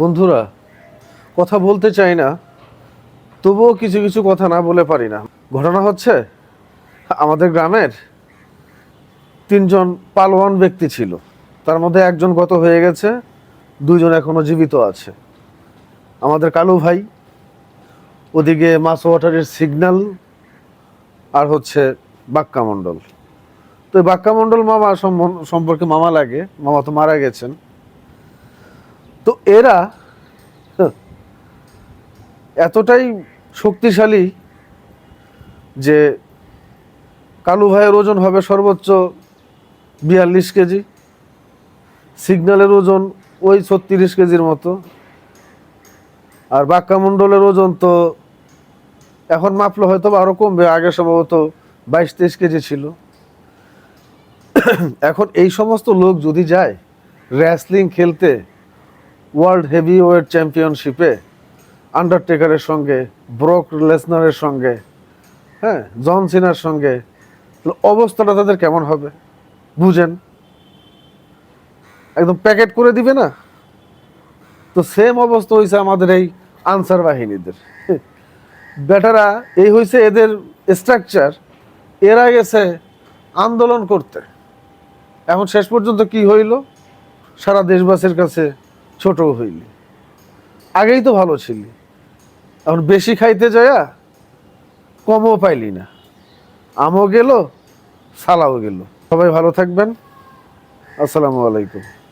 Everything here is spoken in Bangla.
বন্ধুরা, কথা বলতে চাই না, তবুও কিছু কিছু কথা না বলে পারি না। ঘটনা হচ্ছে, আমাদের গ্রামের তিনজন পালোয়ান ব্যক্তি ছিল। তার মধ্যে একজন গত হয়ে গেছে দুজন এখনও জীবিত আছে। আমাদের কালু ভাই, ওদিকে মাছ ওয়াটারের সিগন্যাল, আর হচ্ছে বাক্কা মণ্ডল। তো এই বাক্কা মণ্ডল মামা সম্পর্কে মামা লাগে, মামা তো মারা গেছেন। তো এরা হ্যাঁ, এতটাই শক্তিশালী যে কালু ভাইয়ের ওজন হবে সর্বোচ্চ বিয়াল্লিশ কেজি সিগন্যালের ওজন ওই ছত্রিশ কেজির মতো আর বাক্কা মণ্ডলের ওজন তো এখন মাপলে হয়তো আরও কমবে আগে সম্ভবত বাইশ তেইশ কেজি ছিল। এখন এই সমস্ত লোক যদি যায় র্যাসলিং খেলতে ওয়ার্ল্ড হেভি ওয়েট চ্যাম্পিয়নশিপে আন্ডারটেকারের সঙ্গে ব্রক লেসনারের সঙ্গে হ্যাঁ জন সিনার সঙ্গে অবস্থাটা তাদের কেমন হবে? বুঝেন। একদম প্যাকেট করে দিবে না? তো সেম অবস্থা হয়েছে আমাদের এই আনসার বাহিনীদের। বেটারা, এই হয়েছে এদের স্ট্রাকচার এরা গেছে আন্দোলন করতে। এখন শেষ পর্যন্ত কি হইল? সারা দেশবাসীর কাছে ছোট হইলি। আগেই তো ভালো ছিলি। এখন বেশি খাইতে যায়া কমও পাইলি না। আমও গেল, সালাও গেল। সবাই ভালো থাকবেন। আসসালামু আলাইকুম।